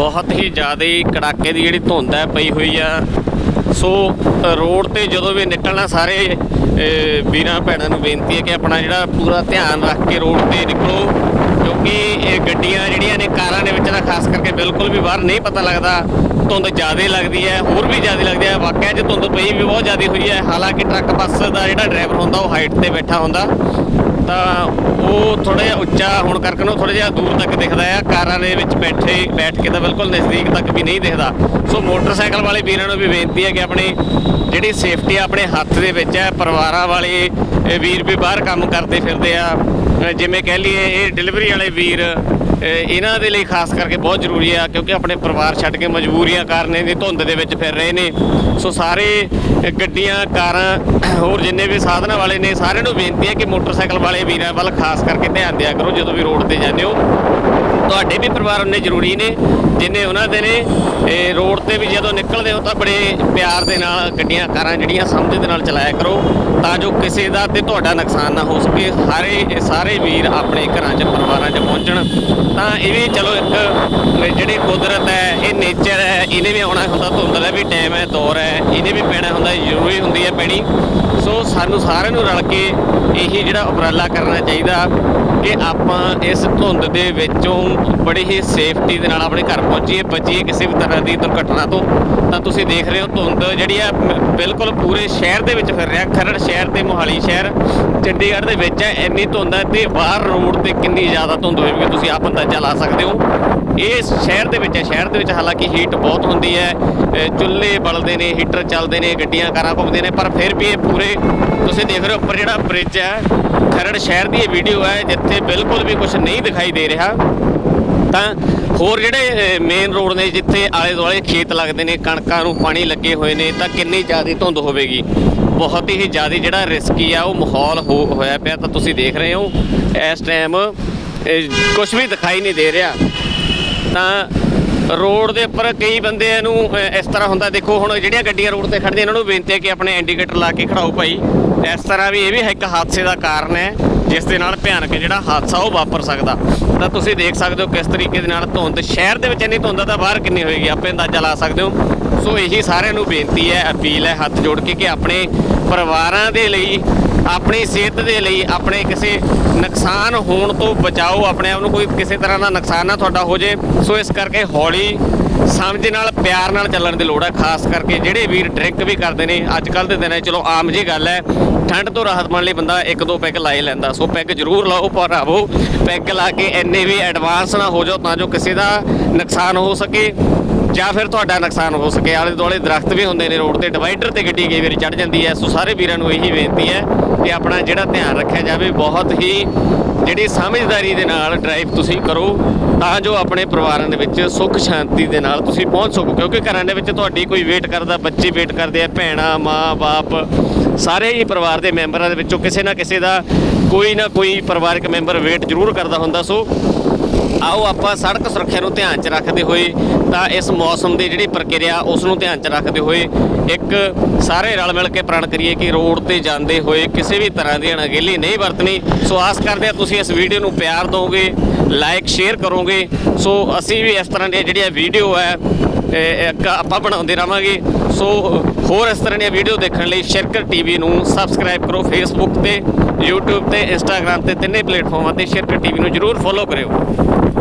ਬਹੁਤ ਹੀ ਜ਼ਿਆਦਾ ਕੜਾਕੇ ਦੀ ਜਿਹੜੀ ਧੁੰਦ ਹੈ ਪਈ ਹੋਈ ਆ। ਸੋ ਰੋਡ ਤੇ ਜਦੋਂ ਵੀ ਨਿਕਲਣਾ, ਸਾਰੇ ਵੀਰਾਂ ਭੈਣਾਂ ਨੂੰ ਬੇਨਤੀ ਹੈ ਕਿ ਆਪਣਾ ਜਿਹੜਾ ਪੂਰਾ ਧਿਆਨ ਰੱਖ ਕੇ ਰੋਡ ਤੇ ਨਿਕਲੋ, ਕਿਉਂਕਿ ਇਹ ਗੱਡੀਆਂ ਜਿਹੜੀਆਂ ਨੇ ਕਾਰਾਂ ਦੇ ਵਿੱਚ ਨਾ ਖਾਸ ਕਰਕੇ ਬਿਲਕੁਲ ਵੀ ਬਾਹਰ ਨਹੀਂ ਪਤਾ ਲੱਗਦਾ, ਧੁੰਦ ਜ਼ਿਆਦਾ ਲੱਗਦੀ ਹੈ, ਹੋਰ ਵੀ ਜ਼ਿਆਦਾ ਲੱਗਦੀ ਹੈ। ਵਾਕਿਆ 'ਚ ਧੁੰਦ ਪਈ ਵੀ ਬਹੁਤ ਜ਼ਿਆਦਾ ਹੋਈ ਹੈ, ਹਾਲਾਂਕਿ ਟਰੱਕ ਬੱਸ ਦਾ ਜਿਹੜਾ ਡਰਾਈਵਰ ਹੁੰਦਾ, ਉਹ ਹਾਈਟ ਤੇ ਬੈਠਾ ਹੁੰਦਾ। ਤਾਂ ਉਹ ਥੋੜਾ ਜਿਹਾ ਉੱਚਾ ਹੋਣ ਕਰਕੇ ਨੂੰ ਥੋੜਾ ਜਿਹਾ ਦੂਰ ਤੱਕ ਦਿਖਦਾ ਆ। ਕਾਰਾਂ ਦੇ ਵਿੱਚ ਬੈਠੇ, ਬੈਠ ਕੇ ਤਾਂ ਬਿਲਕੁਲ ਨਜ਼ਦੀਕ ਤੱਕ ਵੀ ਨਹੀਂ ਦਿਖਦਾ। ਸੋ ਮੋਟਰਸਾਈਕਲ ਵਾਲੇ ਵੀਰਾਂ ਨੂੰ ਵੀ ਬੇਨਤੀ ਹੈ ਕਿ ਆਪਣੀ ਜਿਹੜੀ ਸੇਫਟੀ ਆਪਣੇ ਹੱਥ ਦੇ ਵਿੱਚ ਹੈ। ਪਰਿਵਾਰਾਂ ਵਾਲੇ ਵੀਰ ਵੀ ਬਾਹਰ ਕੰਮ ਕਰਦੇ ਫਿਰਦੇ ਆ। ਜਿਵੇਂ ਕਹਿ ਲਈਏ, ਇਹ ਡਿਲੀਵਰੀ ਵਾਲੇ ਵੀਰ ਇਹਨਾਂ ਦੇ ਲਈ ਖਾਸ ਕਰਕੇ ਬਹੁਤ ਜ਼ਰੂਰੀ ਆ, ਕਿਉਂਕਿ ਆਪਣੇ ਪਰਿਵਾਰ ਛੱਡ ਕੇ ਮਜਬੂਰੀਆਂ ਕਾਰਨ ਦੀ ਧੁੰਦ ਦੇ ਵਿੱਚ ਫਿਰ ਰਹੇ ਨੇ। ਸੋ ਸਾਰੇ ਗੱਡੀਆਂ, ਕਾਰਾਂ, ਹੋਰ ਜਿੰਨੇ ਵੀ ਸਾਧਨਾਂ ਵਾਲੇ ਨੇ, ਸਾਰਿਆਂ ਨੂੰ ਬੇਨਤੀ ਹੈ ਕਿ ਮੋਟਰਸਾਈਕਲ ਵਾਲੇ ਵੀਰਾਂ ਵੱਲ ਖਾਸ ਕਰਕੇ ਧਿਆਨ ਦਿਆ ਕਰੋ ਜਦੋਂ ਵੀ ਰੋਡ ਤੇ ਜਾਂਦੇ ਹੋ। ਤੁਹਾਡੇ ਵੀ ਪਰਿਵਾਰ ਉਹਨੇ ਜ਼ਰੂਰੀ ਨੇ, ਜਿੰਨੇ ਉਹਨਾਂ ਦੇ ਨੇ ਇਹ ਰੋਡ ਤੇ ਵੀ ਜਦੋਂ ਨਿਕਲਦੇ ਹੋ ਤਾਂ ਬੜੇ ਪਿਆਰ ਦੇ ਨਾਲ ਗੱਡੀਆਂ, ਕਾਰਾਂ ਜਿਹੜੀਆਂ ਸਮਝ ਦੇ ਨਾਲ ਚਲਾਇਆ ਕਰੋ, ਤਾਂ ਜੋ ਕਿਸੇ ਦਾ ਤੇ ਤੁਹਾਡਾ ਨੁਕਸਾਨ ਨਾ ਹੋ ਸਕੇ, ਸਾਰੇ ਸਾਰੇ ਵੀਰ ਆਪਣੇ ਘਰਾਂ 'ਚ, ਪਰਿਵਾਰਾਂ 'ਚ ਪਹੁੰਚਣ। ਤਾਂ ਇਹ ਵੀ ਚਲੋ ਇੱਕ, ਜਿਹੜੀ ਕੁਦਰਤ ਹੈ, ਇਹ ਨੇਚਰ ਹੈ ਇਹਨੇ ਵੀ ਆਉਣਾ ਹੁੰਦਾ, ਧੁੰਦ ਦਾ ਵੀ ਟਾਈਮ ਹੈ, ਦੌਰ ਹੈ, ਇਹਨੇ ਵੀ ਪੈਣਾ ਹੁੰਦਾ, ਜ਼ਰੂਰੀ ਹੁੰਦੀ ਹੈ ਪੈਣੀ। ਸੋ ਸਾਨੂੰ ਸਾਰਿਆਂ ਨੂੰ ਰਲ ਕੇ ਇਹੀ ਜਿਹੜਾ ਉਪਰਾਲਾ ਕਰਨਾ ਚਾਹੀਦਾ, ਕਿ ਆਪਾਂ ਇਸ ਧੁੰਦ ਦੇ ਵਿੱਚੋਂ ਬੜੀ ਹੀ ਸੇਫਟੀ ਦੇ ਨਾਲ ਆਪਣੇ ਘਰ ਪਹੁੰਚੀਏ, ਬਚੀਏ ਕਿਸੇ ਵੀ ਤਰ੍ਹਾਂ ਦੀ ਦੁਰਘਟਨਾ ਤੋਂ। ਤਾਂ ਤੁਸੀਂ ਦੇਖ ਰਹੇ ਹੋ ਧੁੰਦ ਜਿਹੜੀ ਆ ਬਿਲਕੁਲ ਪੂਰੇ ਸ਼ਹਿਰ ਦੇ ਵਿੱਚ ਫਿਰ ਰਿਹਾ, ਖਰੜ ਸ਼ਹਿਰ ਤੇ ਮੋਹਾਲੀ ਸ਼ਹਿਰ। ਚੰਡੀਗੜ੍ਹ ਦੇ ਵਿੱਚ ਹੈ, ਇੰਨੀ ਧੁੰਦ ਹੈ ਤੇ ਬਾਹਰ ਰੋਡ ਤੇ ਕਿੰਨੀ ਜ਼ਿਆਦਾ ਧੁੰਦ ਹੋਵੇਗੀ ਤੁਸੀਂ ਆਪ ਅੰਦਾਜ਼ਾ ਲਾ ਸਕਦੇ ਹੋ। ਇਹ ਸ਼ਹਿਰ ਦੇ ਵਿੱਚ ਹੈ, ਸ਼ਹਿਰ ਦੇ ਵਿੱਚ ਹਾਲਾਂਕਿ ਹੀਟ ਬਹੁਤ ਹੁੰਦੀ ਹੈ। ਚੁੱਲ੍ਹੇ ਬਲਦੇ ਨੇ, ਹੀਟਰ ਚੱਲਦੇ ਨੇ, ਗੱਡੀਆਂ ਕਾਰਾਂ ਘੁੰਮਦੇ ਨੇ, ਪਰ ਫਿਰ ਵੀ ਇਹ ਪੂਰੇ ਤੁਸੀਂ ਦੇਖ ਰਹੇ ਹੋ, ਉੱਪਰ ਜਿਹੜਾ ਬ੍ਰਿਜ ਹੈ, ਖਰੜ ਸ਼ਹਿਰ ਦੀ ਇਹ ਵੀਡੀਓ ਹੈ, ਜਿੱਥੇ ਬਿਲਕੁਲ ਵੀ ਕੁਝ ਨਹੀਂ ਦਿਖਾਈ ਦੇ ਰਿਹਾ। ਤਾਂ ਹੋਰ ਜਿਹੜੇ ਮੇਨ ਰੋਡ ਨੇ, ਜਿੱਥੇ ਆਲੇ ਦੁਆਲੇ ਖੇਤ ਲੱਗਦੇ ਨੇ, ਕਣਕਾਂ ਨੂੰ ਪਾਣੀ ਲੱਗੇ ਹੋਏ ਨੇ, ਤਾਂ ਕਿੰਨੀ ਜ਼ਿਆਦਾ ਧੁੰਦ ਹੋਵੇਗੀ। ਬਹੁਤ ਹੀ ਜ਼ਿਆਦਾ ਜਿਹੜਾ ਰਿਸਕੀ ਆ, ਉਹ ਮਾਹੌਲ ਹੋ, ਹੋਇਆ ਪਿਆ, ਤਾਂ ਤੁਸੀਂ ਦੇਖ ਰਹੇ ਹੋ। ਇਸ ਟਾਈਮ ਕੁਝ ਵੀ ਦਿਖਾਈ ਨਹੀਂ ਦੇ ਰਿਹਾ। ਤਾਂ ਰੋਡ ਦੇ ਉੱਪਰ ਕਈ ਬੰਦਿਆਂ ਨੂੰ ਇਸ ਤਰ੍ਹਾਂ ਹੁੰਦਾ। ਦੇਖੋ, ਹੁਣ ਜਿਹੜੀਆਂ ਗੱਡੀਆਂ ਰੋਡ ਤੇ ਖੜਦੀਆਂ ਇਹਨਾਂ ਨੂੰ ਬੇਨਤੀ ਹੈ ਕਿ ਆਪਣੇ ਇੰਡੀਕੇਟਰ ਲਾ ਕੇ ਖੜਾਓ ਭਾਈ। ਇਸ ਤਰ੍ਹਾਂ ਵੀ ਇਹ ਵੀ ਇੱਕ ਹਾਦਸੇ ਦਾ ਕਾਰਨ ਹੈ, ਜਿਸ ਦੇ ਨਾਲ ਭਿਆਨਕ ਜਿਹੜਾ ਹਾਦਸਾ ਉਹ ਵਾਪਰ ਸਕਦਾ। ਤਾਂ ਤੁਸੀਂ ਦੇਖ ਸਕਦੇ ਹੋ ਕਿਸ ਤਰੀਕੇ ਦੇ ਨਾਲ ਧੁੰਦ, ਸ਼ਹਿਰ ਦੇ ਵਿੱਚ ਇੰਨੀ ਧੁੰਦ ਤਾਂ ਬਾਹਰ ਕਿੰਨੀ ਹੋਏਗੀ? ਆਪੇ ਅੰਦਾਜ਼ਾ ਲਾ ਸਕਦੇ ਹੋ। ਸੋ ਇਹੀ ਸਾਰਿਆਂ ਨੂੰ ਬੇਨਤੀ ਹੈ, ਅਪੀਲ ਹੈ, ਹੱਥ ਜੋੜ ਕੇ ਕਿ ਆਪਣੇ ਪਰਿਵਾਰਾਂ ਦੇ ਲਈ ਆਪਣੀ ਸਿਹਤ ਦੇ ਲਈ ਆਪਣੇ ਕਿਸੇ ਨੁਕਸਾਨ ਹੋਣ ਤੋਂ ਬਚਾਓ, ਆਪਣੇ ਆਪ ਨੂੰ ਕੋਈ ਕਿਸੇ ਤਰ੍ਹਾਂ ਦਾ ਨੁਕਸਾਨ ਨਾ ਤੁਹਾਡਾ ਹੋ ਜੇ, ਸੋ ਇਸ ਕਰਕੇ ਹੌਲੀ ਸਮਝ ਨਾਲ, ਪਿਆਰ ਨਾਲ ਚੱਲਣ ਦੀ ਲੋੜ ਹੈ, ਖਾਸ ਕਰਕੇ ਜਿਹੜੇ ਵੀਰ ਡਰਿੰਕ ਵੀ ਕਰਦੇ ਨੇ ਅੱਜ ਕੱਲ ਦੇ ਦਿਨਾਂ 'ਚ ਚਲੋ ਆਮ ਜੀ ਗੱਲ ਹੈ, ਠੰਡ ਤੋਂ ਰਾਹਤ ਪਾਉਣ ਲਈ ਬੰਦਾ ਇੱਕ ਦੋ ਪੈਗ ਲਾ ਹੀ ਲੈਂਦਾ, ਸੋ ਪੈਗ ਜ਼ਰੂਰ ਲਾਓ, ਪਰ ਆਵੋ, ਪੈਗ ਲਾ ਕੇ ਇੰਨੇ ਵੀ ਐਡਵਾਂਸ ਨਾ ਹੋ ਜਾਓ ਤਾਂ ਜੋ ਕਿਸੇ ਦਾ ਨੁਕਸਾਨ ਹੋ ਸਕੇ, ਜਾਂ ਫਿਰ ਤੁਹਾਡਾ ਨੁਕਸਾਨ ਹੋ ਸਕੇ। ਆਲੇ ਦੁਆਲੇ ਦਰਖਤ ਵੀ ਹੁੰਦੇ ਨੇ ਰੋਡ ਤੇ, ਡਿਵਾਈਡਰ ਤੇ ਗੱਡੀ ਕਈ ਵਾਰੀ ਚੜ ਜਾਂਦੀ ਹੈ, ਸੋ ਸਾਰੇ ਵੀਰਾਂ ਨੂੰ ਇਹੀ ਬੇਨਤੀ ਹੈ ਕਿ ਆਪਣਾ ਜਿਹੜਾ ਧਿਆਨ ਰੱਖਿਆ ਜਾਵੇ, ਬਹੁਤ ਹੀ ਜਿਹੜੀ ਸਮਝਦਾਰੀ ਦੇ ਨਾਲ ਡਰਾਈਵ ਤੁਸੀਂ ਕਰੋ, ਤਾਂ ਜੋ ਆਪਣੇ ਪਰਿਵਾਰਾਂ ਦੇ ਵਿੱਚ ਸੁੱਖ ਸ਼ਾਂਤੀ ਦੇ ਨਾਲ ਤੁਸੀਂ ਪਹੁੰਚ ਸਕੋ। ਕਿਉਂਕਿ ਘਰਾਂ ਦੇ ਵਿੱਚ ਤੁਹਾਡੀ ਕੋਈ ਵੇਟ ਕਰਦਾ, ਬੱਚੇ ਵੇਟ ਕਰਦੇ ਆ, ਭੈਣਾਂ, ਮਾਂ, ਬਾਪ, ਸਾਰੇ ਹੀ ਪਰਿਵਾਰ ਦੇ ਮੈਂਬਰਾਂ ਦੇ ਵਿੱਚੋਂ ਕਿਸੇ ਨਾ ਕਿਸੇ ਦਾ ਕੋਈ ਨਾ ਕੋਈ ਪਰਿਵਾਰਕ ਮੈਂਬਰ ਵੇਟ ਜ਼ਰੂਰ ਕਰਦਾ ਹੁੰਦਾ। ਸੋ ਆਓ ਆਪਾਂ ਸੜਕ ਸੁਰੱਖਿਆ ਨੂੰ ਧਿਆਨ 'ਚ ਰੱਖਦੇ ਹੋਏ ਤਾਂ ਇਸ ਮੌਸਮ ਦੀ ਜਿਹੜੀ ਪ੍ਰਕਿਰਿਆ ਉਸ ਨੂੰ ਧਿਆਨ 'ਚ ਰੱਖਦੇ ਹੋਏ ਇੱਕ ਸਾਰੇ ਰਲ ਮਿਲ ਕੇ ਪ੍ਰਣ ਕਰੀਏ ਕਿ ਰੋਡ ਤੇ ਜਾਂਦੇ ਹੋਏ ਕਿਸੇ ਵੀ ਤਰ੍ਹਾਂ ਦੀ ਅਣਗਹਿਲੀ ਨਹੀਂ ਵਰਤਣੀ। ਸੋ ਆਸ ਕਰਦੇ ਹਾਂ ਤੁਸੀਂ ਇਸ ਵੀਡੀਓ ਨੂੰ ਪਿਆਰ ਦਿਓਗੇ ਲਾਈਕ ਸ਼ੇਅਰ ਕਰੋਗੇ। ਸੋ ਅਸੀਂ ਵੀ ਇਸ ਤਰ੍ਹਾਂ ਦੀਆਂ ਜਿਹੜੀਆਂ ਵੀਡੀਓ ਹੈ ਇੱਕ ਆਪਾਂ ਬਣਾਉਂਦੇ ਰਵਾਂਗੇ ਸੋ ਹੋਰ ਇਸ ਤਰ੍ਹਾਂ ਦੀਆਂ ਵੀਡੀਓ ਦੇਖਣ ਲਈ ਸ਼ਿਰਕਰ ਟੀਵੀ ਨੂੰ ਸਬਸਕ੍ਰਾਈਬ ਕਰੋ ਫੇਸਬੁੱਕ ਤੇ, YouTube ਤੇ, Instagram ਤੇ ਤਿੰਨੇ ਪਲੇਟਫਾਰਮਾਂ ਤੇ ਸ਼ਿਰਕਰ ਟੀਵੀ ਨੂੰ ਜਰੂਰ ਫੋਲੋ ਕਰਿਓ।